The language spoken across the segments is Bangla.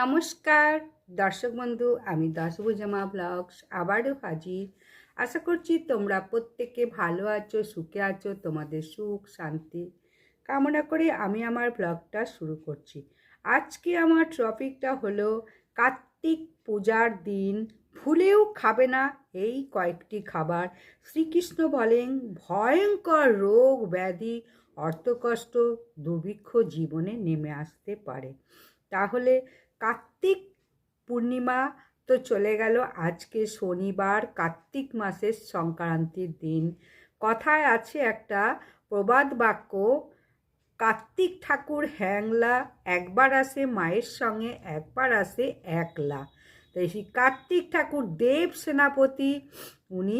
নমস্কার, দর্শক বন্ধু, আমি দশভুজামা ব্লগস, আবারও হাজির। আশা করছি তোমরা প্রত্যেকে ভালো আছো, সুখে আছো, তোমাদের সুখ, শান্তি কামনা করে আমি আমার ব্লগটা শুরু করছি। আজকে আমার টপিকটা হলো কার্তিক পূজার দিন, ভুলেও খাবে না এই কয়েকটি খাবার। শ্রীকৃষ্ণ বলেন, ভয়ঙ্কর রোগ, ব্যাধি, অর্থকষ্ট দুর্ভিক্ষ জীবনে নেমে আসতে পারে। তাহলে কার্তিক পূর্ণিমা তো চলে গেল আজকে শনিবার, কার্তিক মাসের সংক্রান্তির দিন। কথায় আছে একটা প্রবাদ বাক্য, কার্তিক ঠাকুর হ্যাংলা, একবার আসে মায়ের সঙ্গে, একবার আসে একলা। তো সেই কার্তিক ঠাকুর দেব সেনাপতি, উনি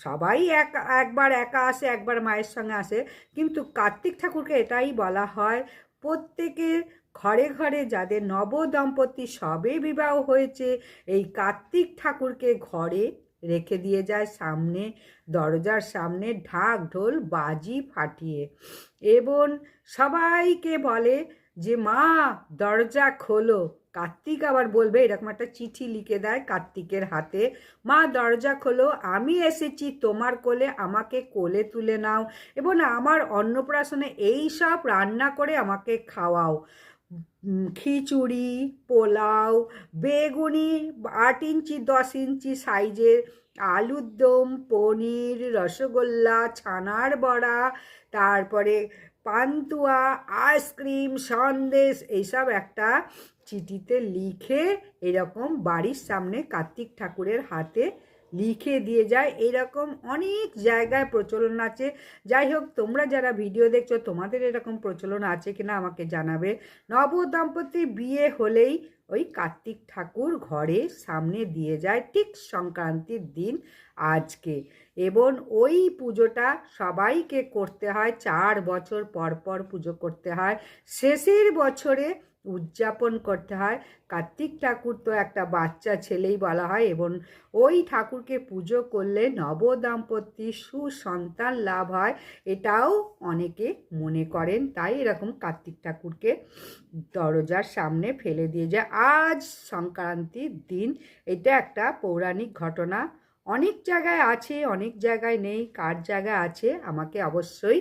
সবাই এক, একবার একা আসে, একবার মায়ের সঙ্গে আসে। কিন্তু কার্তিক ঠাকুরকে এটাই বলা হয়, প্রত্যেকের ঘরে ঘরে যাদের নব দম্পতি সবে বিবাহ হয়েছে, এই কার্তিক ঠাকুরকে ঘরে রেখে দিয়ে যায় সামনে, দরজার সামনে ঢাক, ঢোল, বাজি ফাটিয়ে। এবং সবাইকে বলে যে, মা, দরজা খোলো। কার্তিক আবার বলবে, এরকম একটা চিঠি লিখে দেয় কার্তিকের হাতে, মা, দরজা খোলো, আমি এসেছি, তোমার কোলে আমাকে কোলে তুলে নাও এবং আমার অন্নপ্রাশনে এই সব রান্না করে আমাকে খাওয়াও। খিচুড়ি, পোলাও, বেগুনি, আট ইঞ্চি, দশ ইঞ্চি সাইজের আলুর দম, পনির, রসগোল্লা, ছানার বড়া, তারপরে পান্তুয়া, আইসক্রিম, সন্দেশ, এইসব একটা চিঠিতে লিখে এরকম বাড়ির সামনে কার্তিক ঠাকুরের হাতে লিখে দিয়ে যায়। এরকম অনেক জায়গায় প্রচলন আছে। যাই হোক, তোমরা যারা ভিডিও দেখছ, তোমাদের এরকম প্রচলন আছে কিনা আমাকে জানাবে। নব দম্পতি বিয়ে হলেই ওই কার্তিক ঠাকুর ঘরে সামনে দিয়ে যায় ঠিক সংক্রান্তির দিন আজকে। এবং ওই পুজোটা সবাইকে করতে হয়। চার বছর পর পর পুজো করতে হয়। শেষের বছরে উদযাপন করতে হয়। কার্তিক ঠাকুর তো একটা বাচ্চা ছেলেই বলা হয় এবং ওই ঠাকুরকে পুজো করলে নব নবদাম্পত্য সুসন্তান লাভ হয়। এটাও অনেকে মনে করেন, তাই এরকম কার্তিক ঠাকুরকে দরজার সামনে ফেলে দিয়ে যায়। আজ সংক্রান্তির দিন, এটা একটা পৌরাণিক ঘটনা। অনেক জায়গায় আছে, অনেক জায়গায় নেই, কার জায়গায় আছে আমাকে অবশ্যই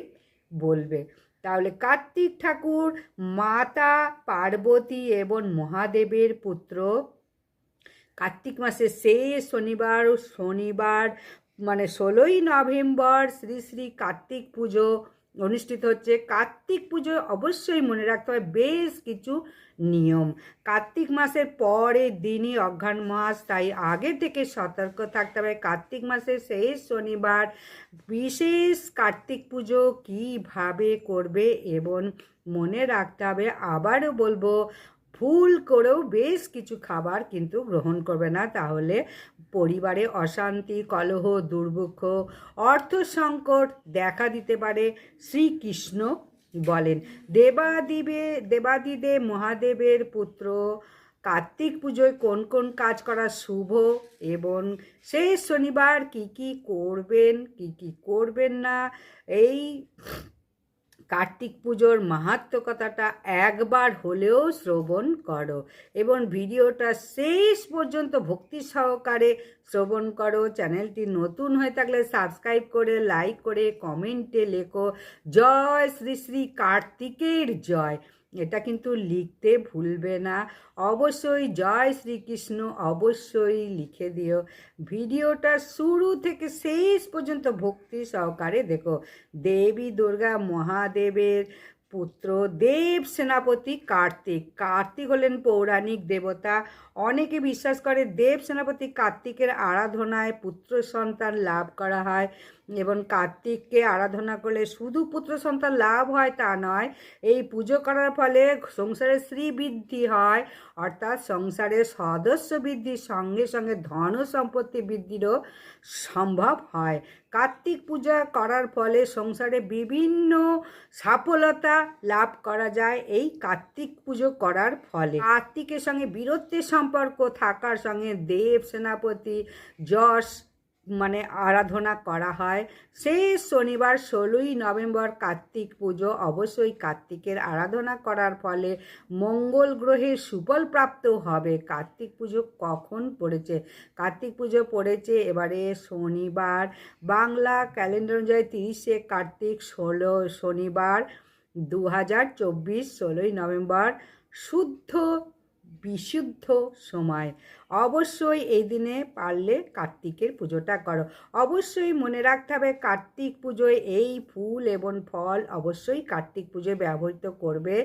বলবে। তাহলে কার্তিক ঠাকুর, মাতা পার্বতী এবং মহাদেবের পুত্র। কার্তিক মাসের শেষ শনিবার শনিবার মানে ষোলোই নভেম্বর শ্রী শ্রী কার্তিক পুজো। অনুষ্ঠিত হচ্ছে কার্তিক পুজো। অবশ্যই মনে রাখতে হবে, বেশ কিছু নিয়ম। কার্তিক মাসের পরের দিনই অঘ্রাণ মাস, তাই আগে থেকে সতর্ক থাকতে হবে। কার্তিক মাসের শেষ শনিবার বিশেষ কার্তিক পুজো কীভাবে করবে এবং মনে রাখতে হবে, আবারও বলব ভুল করেও বেশ কিছু খাবার কিন্তু গ্রহণ করবে না। তাহলে পরিবারে অশান্তি, কলহ দুর্ভিক্ষ অর্থ সংকট দেখা দিতে পারে, শ্রীকৃষ্ণ বলেন। দেবাদিবে দেবাদিদেব মহাদেবের পুত্র, কার্তিক পুজোয় কোন কোন কাজ করা শুভ এবং শেষ শনিবার কি কি করবেন, কি কি করবেন না, এই কার্তিক পুজোর মাহাত্মকতাটা একবার হলেও শ্রবণ করো এবং ভিডিওটা শেষ পর্যন্ত ভক্তি সহকারে শ্রবণ করো। চ্যানেলটি নতুন হয়ে থাকলে সাবস্ক্রাইব করে, লাইক করে, কমেন্টে লেখো। জয় শ্রী শ্রী কার্তিকের জয়। এটা কিন্তু লিখতে ভুলবে না। অবশ্যই জয় শ্রীকৃষ্ণ, অবশ্যই লিখে দিও। ভিডিওটা শুরু থেকে শেষ পর্যন্ত ভক্তি সহকারে দেখো। দেবী, দুর্গা, মহাদেবের পুত্র, দেব সেনাপতি, কার্তিক। কার্তিক হলেন পৌরাণিক দেবতা। অনেকে বিশ্বাস করে দেব সেনাপতি কার্তিকের আরাধনায় পুত্র সন্তান লাভ করা হয়। এবং কার্তিককে আরাধনা করলে শুধু পুত্র সন্তান লাভ হয় তা নয়, এই পুজো করার ফলে সংসারে শ্রী বৃদ্ধি হয়, অর্থাৎ সংসারের সদস্য বৃদ্ধির সঙ্গে সঙ্গে ধন সম্পত্তি বৃদ্ধিরও সম্ভব হয়। কার্তিক পূজা করার ফলে সংসারে বিভিন্ন সাফলতা লাভ করা যায় এই কার্তিক পুজো করার ফলে। কার্তিকের সঙ্গে বীরত্বের সম্পর্ক থাকার সঙ্গে দেব সেনাপতি যশ মানে আরাধনা করা হয়। শেষ শনিবার ষোলোই নভেম্বর কার্তিক পুজো অবশ্যই কার্তিকের আরাধনা করার ফলে মঙ্গল গ্রহে সুফল প্রাপ্ত হবে। কার্তিক পুজো কখন পড়েছে? কার্তিক পুজো পড়েছে এবারে শনিবার। বাংলা ক্যালেন্ডার অনুযায়ী তিরিশে কার্তিক ষোলো শনিবার দু হাজার চব্বিশ ষোলোই নভেম্বর। শুদ্ধ বিশুদ্ধ সময়। অবশ্যই এই দিনে পারলে কার্তিকের পুজোটা করো। অবশ্যই মনে রাখতে হবে, কার্তিক পুজোয় এই ফুল এবং ফল অবশ্যই কার্তিক পুজোয় ব্যবহৃত করবে।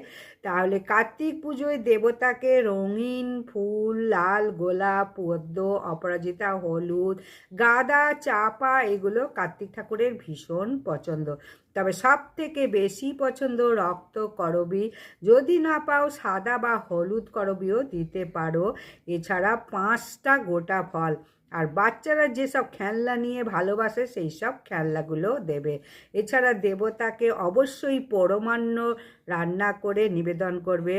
তাহলে কার্তিক পুজোয় দেবতাকে রঙিন ফুল, লাল, গোলাপ, পদ্ম, অপরাজিতা, হলুদ, গাঁদা, চাপা, এগুলো কার্তিক ঠাকুরের ভীষণ পছন্দ। তবে সব থেকে বেশি পছন্দ রক্ত করবি। যদি না পাও সাদা বা হলুদ করবিও দিতে পারো। এছাড়া পাঁচটা গোটা ফল। আর বাচ্চারা যেসব খেলনা নিয়ে ভালোবাসে সেই সব খেলনাগুলো দেবে। এছাড়া দেবতাকে অবশ্যই পরমান্ন রান্না করে নিবেদন করবে।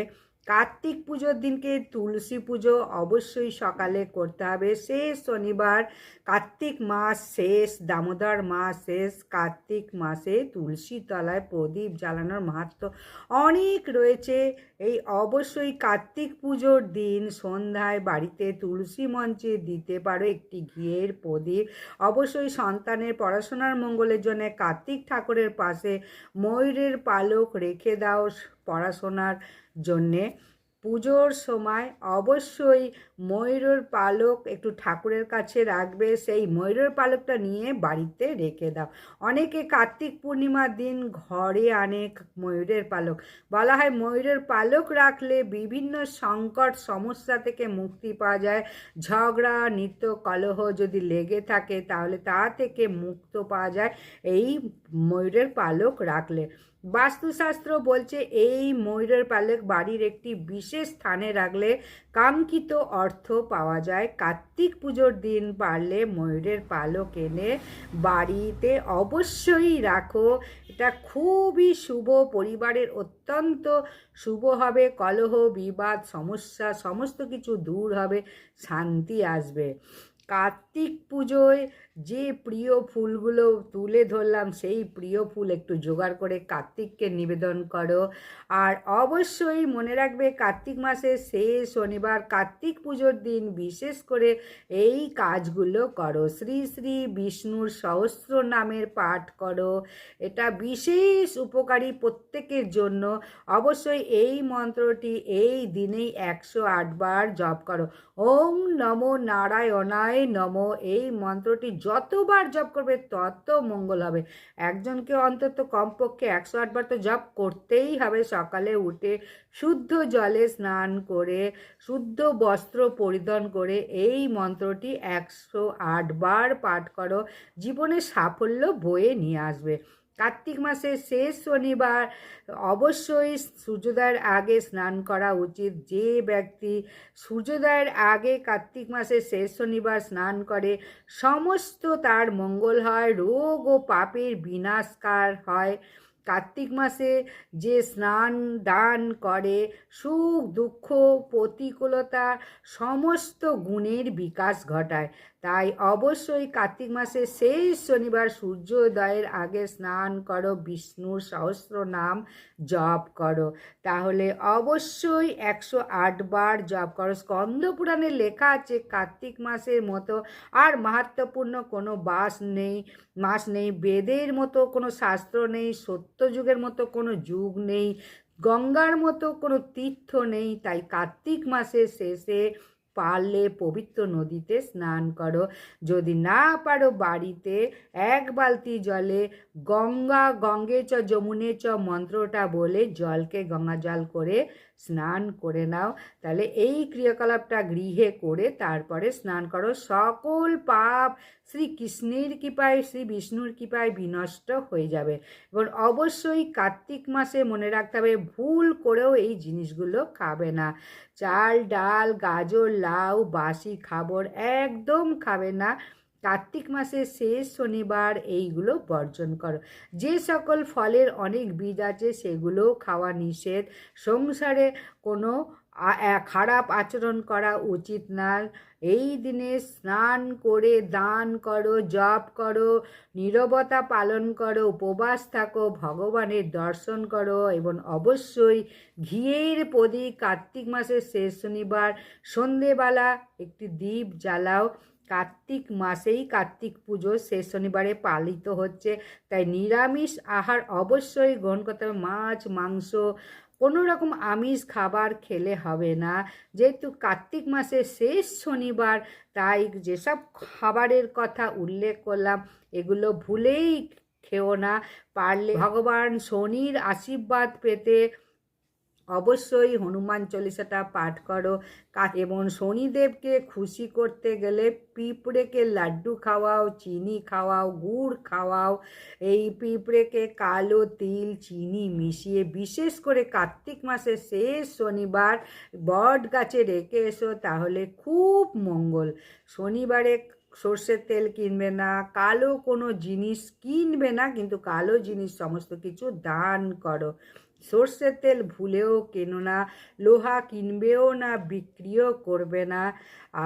কার্তিক পুজোর দিনকে তুলসী পুজো অবশ্যই সকালে করতে হবে। শেষ শনিবার কার্তিক মাস শেষ, দামোদর মাস শেষ, কার্তিক মাসে তুলসী তলায় প্রদীপ জ্বালানোর মাহাত্ম অনেক রয়েছে। এই অবশ্যই কার্তিক পুজোর দিন সন্ধ্যায় বাড়িতে তুলসী মঞ্চে দিতে পারো একটি ঘিয়ের প্রদীপ। অবশ্যই সন্তানের পড়াশোনার মঙ্গলের জন্য কার্তিক ঠাকুরের পাশে ময়ূরের পালক রেখে দাও। পড়াশোনার জন্যে। পুজোর সময় অবশ্যই ময়ূরের পালক একটু ঠাকুরের কাছে রাখবে, সেই ময়ূরের পালকটা নিয়ে বাড়িতে রেখে দাও। অনেকে কার্তিক পূর্ণিমার দিন ঘরে আনে ময়ূরের পালক। বলা হয় ময়ূরের পালক রাখলে বিভিন্ন সংকট, সমস্যা থেকে মুক্তি পাওয়া যায়। ঝগড়া, নিত্য কলহ যদি লেগে থাকে তাহলে তা থেকে মুক্ত পাওয়া যায়। এই ময়ূরের পালক রাখলে বাস্তুশাস্ত্র বলছে এই ময়ূরের পালক বাড়ির একটি বিশেষ স্থানে রাখলে কাঙ্ক্ষিত অর্থ পাওয়া যায়। কার্তিক পুজোর দিন পারলে ময়ূরের পালক এনে বাড়িতে অবশ্যই রাখো। এটা খুবই শুভ, পরিবারের অত্যন্ত শুভ হবে, কলহ, বিবাদ, সমস্যা, সমস্ত কিছু দূর হবে, শান্তি আসবে। কার্তিক পুজোয় যে প্রিয় ফুলগুলো তুলে ধরলাম, সেই প্রিয় ফুল একটু জোগাড় করে কার্তিককে নিবেদন করো। আর অবশ্যই মনে রাখবে, কার্তিক মাসের শেষ শনিবার কার্তিক পুজোর দিন বিশেষ করে এই কাজগুলো করো। শ্রী শ্রী বিষ্ণুর সহস্র নামের পাঠ করো। এটা বিশেষ উপকারী প্রত্যেকের জন্য। অবশ্যই এই মন্ত্রটি এই দিনেই একশো আটবার জপ করো। ওম নমো নারায়ণায় নম এই মন্ত্রটি যতবার জপ করবে, তত মঙ্গল হবে। একজনকে অন্তত কমপক্ষে একশো আটবার তো জপ করতেই হবে। সকালে উঠে শুদ্ধ জলে স্নান করে, শুদ্ধ বস্ত্র পরিধান করে এই মন্ত্রটি একশো আটবার পাঠ করো। জীবনে সাফল্য বয়ে নিয়ে আসবে। কার্তিক মাসের শেষ শনিবার অবশ্যই সূর্যোদয়ের আগে স্নান করা উচিত। যে ব্যক্তি সূর্যোদয়ের আগে কার্তিক মাসের শেষ শনিবার স্নান করে, সমস্ত তার মঙ্গল হয়, রোগ ও পাপের বিনাশকার হয়। কার্তিক মাসে যে স্নান দান করে, সুখ দুঃখ প্রতিকূলতা সমস্ত গুণের বিকাশ ঘটায়। তাই অবশ্যই কার্তিক মাসে শেষ শনিবার সূর্যোদয়ের আগে স্নান করো, বিষ্ণুর সহস্র নাম জপ করো। তাহলে অবশ্যই একশো আট বার জপ করো। স্কন্দ পুরাণে লেখা আছে, কার্তিক মাসের মতো আর মাহাত্মপূর্ণ কোনো বাস নেই, মাস নেই, বেদের মতো কোনো শাস্ত্র নেই সত্যযুগের মতো কোনো যুগ নেই, গঙ্গার মতো কোনো তীর্থ নেই, তাই কার্তিক মাসের শেষে পারলে পবিত্র নদীতে স্নান করো। যদি না পারো বাড়িতে, এক বালতি জলে গঙ্গা গঙ্গে চ যমুনে চ মন্ত্রটা বলে জলকে গঙ্গা জল করে স্নান করে নাও। তাহলে এই ক্রিয়াকলাপটা গৃহে করে তারপরে স্নান করো। সকল পাপ শ্রী কৃষ্ণের কৃপায়, শ্রী বিষ্ণুর কৃপায় বিনষ্ট হয়ে যাবে। এবং অবশ্যই কার্তিক মাসে মনে রাখতে হবে, ভুল করেও এই জিনিসগুলো খাবে না। চাল, ডাল, গাজর, লাউ, বাসি, খাবার একদম খাবে না। কার্তিক মাসের শেষ শনিবার এইগুলো বর্জন করো। যে সকল ফলের অনেক বীজ আছে সেগুলোও খাওয়া নিষেধ। সংসারে কোনো খারাপ আচরণ করা উচিত না। এই দিনে স্নান করে দান করো, জপ করো, নীরবতা পালন করো, উপবাস থাকো, ভগবানের দর্শন করো এবং অবশ্যই ঘিয়ের প্রদীপ কার্তিক মাসের শেষ শনিবার সন্ধেবেলা একটি দ্বীপ জ্বালাও। কার্তিক মাসেই কার্তিক পুজো শেষ শনিবারে পালিত হচ্ছে। তাই নিরামিষ আহার অবশ্যই গ্রহণ করতে হবে। মাছ, মাংস, কোনো রকম আমিষ খাবার খেলে হবে না। যেহেতু কার্তিক মাসের শেষ শনিবার, তাই যেসব খাবারের কথা উল্লেখ করলাম, এগুলো ভুলেই খেও না। পারলে ভগবান শনির আশীর্বাদ পেতে অবশ্যই হনুমান চল্লিশাটা পাঠ করো। এবং শনিদেবকে খুশি করতে গেলে পিঁপড়েকে লাড্ডু খাওয়াও, চিনি খাওয়াও, গুড় খাওয়াও। এই পিঁপড়েকে কালো তিল, চিনি মিশিয়ে বিশেষ করে কার্তিক মাসের শেষ শনিবার বট গাছে রেখে এসো, তাহলে খুব মঙ্গল। শনিবারে সর্ষের তেল কিনবে না, কালো কোনো জিনিস কিনবে না, কিন্তু কালো জিনিস সমস্ত কিছু দান করো। সর্ষের তেল ভুলেও কেনো না, লোহা কিনবেও না, বিক্রিও করবে না।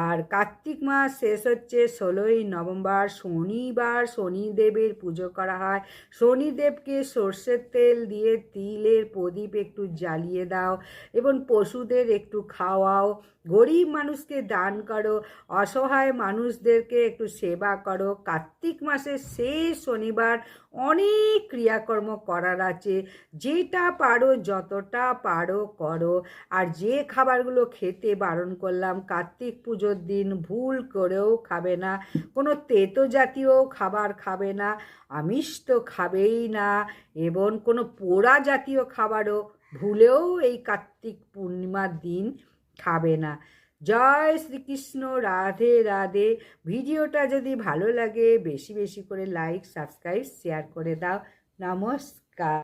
আর কার্তিক মাস শেষ হচ্ছে ষোলোই নভেম্বর, শনিবার শনিদেবের পুজো করা হয়। শনিদেবকে সর্ষের তেল দিয়ে তিলের প্রদীপ একটু জ্বালিয়ে দাও এবং পশুদের একটু খাওয়াও। গরিব মানুষকে দান করো, অসহায় মানুষদেরকে একটু সেবা করো। কার্তিক মাসের শেষ শনিবার অনেক ক্রিয়াকর্ম করার আছে। যেটা পারো, যতটা পারো করো। আর যে খাবারগুলো খেতে বারণ করলাম, কার্তিক পুজোর দিন ভুল করেও খাবে না, কোনো তেতো জাতীয় খাবার খাবে না, আমিষ তো খাবেই না, এবং কোনো পোড়া জাতীয় খাবারও ভুলেও এই কার্তিক পূর্ণিমার দিন খাবে না। জয় শ্রীকৃষ্ণ, রাধে রাধে। ভিডিওটা যদি ভালো লাগে, বেশি বেশি করে লাইক, সাবস্ক্রাইব, শেয়ার করে দাও। নমস্কার।